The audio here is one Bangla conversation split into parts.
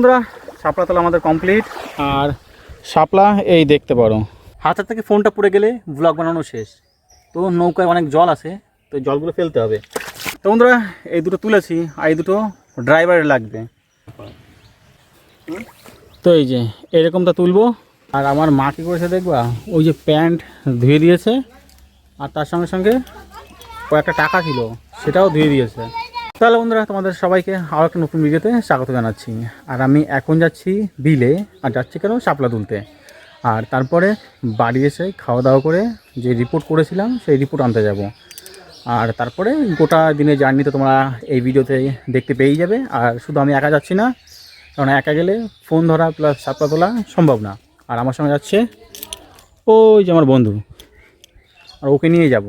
বন্ধুরা, শাপলা তোলা আমাদের কমপ্লিট আর শাপলা, এই দেখতে পারো। হাতের থেকে ফোনটা পড়ে গেলে ব্লগ বানানো শেষ। তো নৌকায় অনেক জল আছে, তো জলগুলো ফেলতে হবে। তো বন্ধুরা, এই দুটো তুলেছি, আর এই দুটো ড্রাইভারের লাগবে। তো এই যে, এরকমটা তুলবো। আর আমার মা কী করেছে দেখবা? ওই যে প্যান্ট ধুয়ে দিয়েছে, আর তার সঙ্গে সঙ্গে কয়েকটা টাকা ছিল, সেটাও ধুয়ে দিয়েছে। তাহলে বন্ধুরা, তোমাদের সবাইকে আরও একটা নতুন ভিডিওতে স্বাগত জানাচ্ছি। আর আমি এখন যাচ্ছি বিলে, আর যাচ্ছি কেন? শাপলা তুলতে। আর তারপরে বাড়ি এসে খাওয়া দাওয়া করে যে রিপোর্ট করেছিলাম, সেই রিপোর্ট আনতে যাব। আর তারপরে গোটা দিনের জার্নি তো তোমরা এই ভিডিওতে দেখতে পেয়েই যাবে। আর শুধু আমি একা যাচ্ছি না, কারণ একা গেলে ফোন ধরা প্লাস শাপলা তোলা সম্ভব না। আর আমার সঙ্গে যাচ্ছে ওই যে আমার বন্ধু। আর ওকে নিয়ে যাব।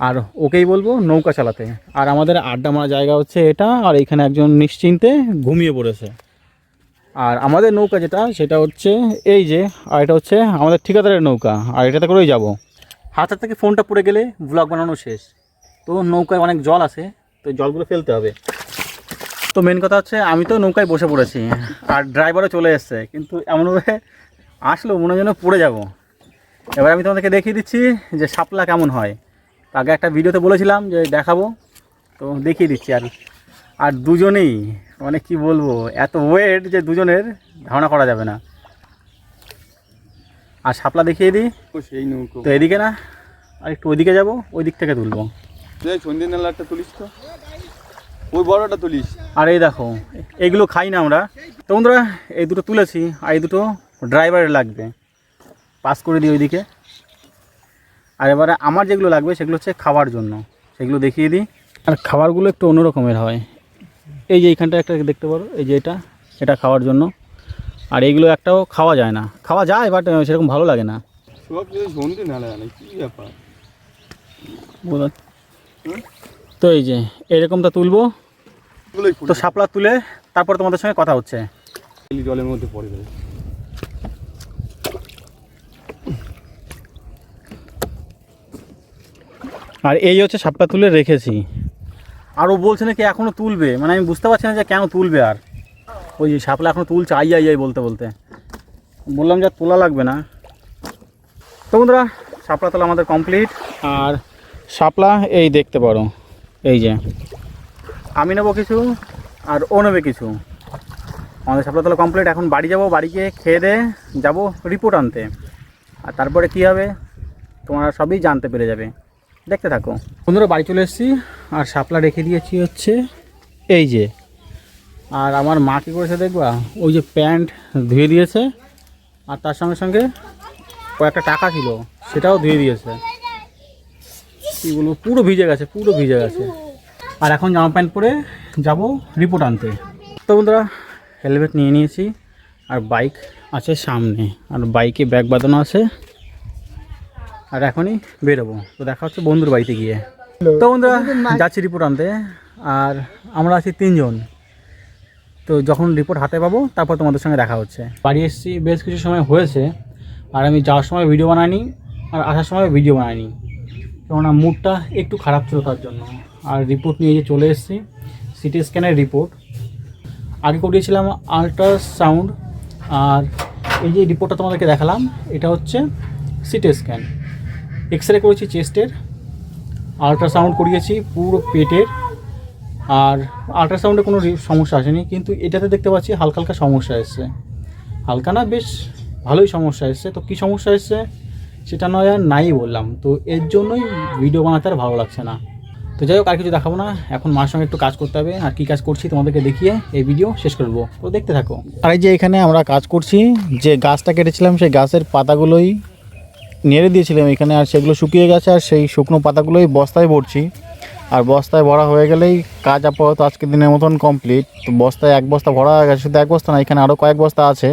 আর ওকেই বলব নৌকা চালাতে। আর আমাদের আড্ডা মারা জায়গা হচ্ছে এটা, আর এখানে একজন নিশ্চিন্তে ঘুমিয়ে পড়েছে। আর আমাদের নৌকা যেটা, সেটা হচ্ছে এই যে, আর এটা হচ্ছে আমাদের ঠিকাদারের নৌকা, আর এটাতে করেই যাব। হাতের থেকে ফোনটা পড়ে গেলে ব্লগ বানানো শেষ। তো নৌকায় অনেক জল আছে, তো জলগুলো ফেলতে হবে। তো মেন কথা হচ্ছে, আমি তো নৌকায় বসে পড়েছি, আর ড্রাইভারও চলে এসছে, কিন্তু এমনভাবে আসলো মনে হয় যেন পড়ে যাব। এবার আমি তোমাদেরকে দেখিয়ে দিচ্ছি যে শাপলা কেমন হয়। আগে একটা ভিডিওতে বলেছিলাম যে দেখাবো তো দেখিয়ে দিচ্ছি আর আর দুজনেই মানে কি বলব এত ওয়েট যে দুজনের ধারণা করা যাবে না। আর শাপলা দেখিয়ে দিই। সেই নৌকো। তো এদিকে না আর একটু ওইদিকে যাব ওই দিক থেকে তুলবো। তুই সন্ধে তুলিস তো। ওই বড়টা তুলিস। আর এই দেখো এগুলো খাই না আমরা। তো বন্ধুরা এই দুটো তুলেছি আর এই দুটো ড্রাইভারের লাগবে। পাস করে দিই ওইদিকে। আর এবারে আমার যেগুলো লাগবে সেগুলো হচ্ছে খাওয়ার জন্য। সেগুলো দেখিয়ে দিই। আর খাবারগুলো একটু অন্য রকমের হয়। এই যে এইখানটা একটা দেখতে পারো এই যে এটা এটা খাওয়ার জন্য। আর এইগুলো একটাও খাওয়া যায় না। খাওয়া যায় বাট সেরকম ভালো লাগে না। তো এই যে এরকমটা তুলবো। তো শাপলা তুলে তারপর তোমাদের সঙ্গে কথা হচ্ছে। জলের মধ্যে পড়ে যাবে। আর এই হচ্ছে সাপটা তুলে রেখেছি। আর ও বলছে নাকি এখনও তুলবে। মানে আমি বুঝতে পারছি না যে কেন তুলবে আর। ওই যে শাপলা এখনও তুলছে, আই আই আই বলতে বলতে। বললাম যে তোলা লাগবে না। তো বন্ধুরা শাপলা তোলা আমাদের কমপ্লিট আর সাপলা, এই দেখতে পারো, এই যে। আমি নেব কিছু, আর ও নেবে কিছু। আমাদের শাপলা তোলা কমপ্লিট এখন বাড়ি যাব, বাড়ি গিয়ে খেয়ে দিয়ে যাব রিপোর্ট আনতে। আর তারপরে কী হবে, তোমরা সবই জানতে পেরে যাবে। দেখতে থাকো। বন্ধুরা, বাড়ি চলে এসেছি, আর শাপলা রেখে দিয়েছি হচ্ছে এই যে। আর আমার মা কী করেছে দেখবা? ওই যে প্যান্ট ধুয়ে দিয়েছে, আর তার সঙ্গে সঙ্গে কয়েকটা টাকা ছিল, সেটাও ধুয়ে দিয়েছে। কী বলব পুরো ভিজে গেছে, পুরো ভিজে গেছে। আর এখন জামা প্যান্ট পরে যাব রিপোর্ট আনতে। তো বন্ধুরা, হেলমেট নিয়ে নিয়েছি, আর বাইক আছে সামনে, আর বাইকে ব্যাগ বাঁধানো আছে। আর এখনই বেরোবো। তো দেখা হচ্ছে বন্ধুর বাড়িতে গিয়ে। তো বন্ধুরা, যাচ্ছি রিপোর্ট আনতে। আর আমরা আছি তিনজন। তো যখন রিপোর্ট হাতে পাবো, তারপর তোমাদের সঙ্গে দেখা হচ্ছে। বাড়ি এসেছি, বেশ কিছু সময় হয়েছে। আর আমি যাওয়ার সময় ভিডিও বানাইনি, আর আসার সময় ভিডিও বানাইনি। কেননা মুডটা একটু খারাপ ছিল তার জন্য। আর রিপোর্ট নিয়ে যে চলে এসেছি সিটি স্ক্যানের রিপোর্ট। আগে করিয়েছিলাম আল্ট্রাসাউন্ড আর এই যে রিপোর্টটা তোমাদেরকে দেখালাম, এটা হচ্ছে সিটি স্ক্যান এক্স রে করেছি চেস্টের আল্ট্রাসাউন্ড করিয়েছি পুরো পেটের, আর আল্ট্রাসাউন্ডে কোনো সমস্যা আসেনি, কিন্তু এটাতে দেখতে পাচ্ছি হালকা হালকা সমস্যা এসছে। হালকা না, বেশ ভালোই সমস্যা এসছে। তো কী সমস্যা এসছে? সেটা নয় আর নাই বললাম। তো এর জন্যই ভিডিও বানাতে আর ভালো লাগছে না। তো যাই হোক, আর কিছু দেখাবো না। এখন মার সঙ্গে একটু কাজ করতে হবে। আর কী কাজ করছি তোমাদেরকে দেখিয়ে এই ভিডিও শেষ করব তো দেখতে থাকো। আর এই যে এখানে আমরা কাজ করছি, যে গাছটা কেটেছিলাম, সেই গাছের পাতাগুলোই নেড়ে দিয়েছিলাম এখানে, আর সেগুলো শুকিয়ে গেছে, আর সেই শুকনো পাতাগুলোই বস্তায় ভরছি। আর বস্তায় ভরা হয়ে গেলেই কাজ আপাতত আজকের দিনের মতন কমপ্লিট তো বস্তায় এক বস্তা ভরা হয়ে গেছে, শুধু এক বস্তা না, এখানে আরও কয়েক বস্তা আছে,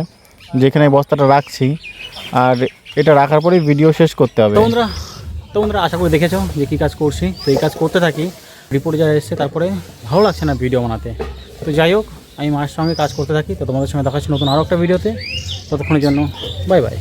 যেখানে বস্তাটা রাখছি। আর এটা রাখার পরেই ভিডিও শেষ করতে হবে। তোমরা তোমরা আশা করি দেখেছ যে কী কাজ করছি। তো এই কাজ করতে থাকি রিপোর্ট যা এসছে, তারপরে ভালো লাগছে না ভিডিও বানাতে। তো যাই হোক, আমি মায়ের সঙ্গে কাজ করতে থাকি। তো তোমাদের সঙ্গে দেখাচ্ছি নতুন আরও একটা ভিডিওতে ততক্ষণের জন্য বাই বাই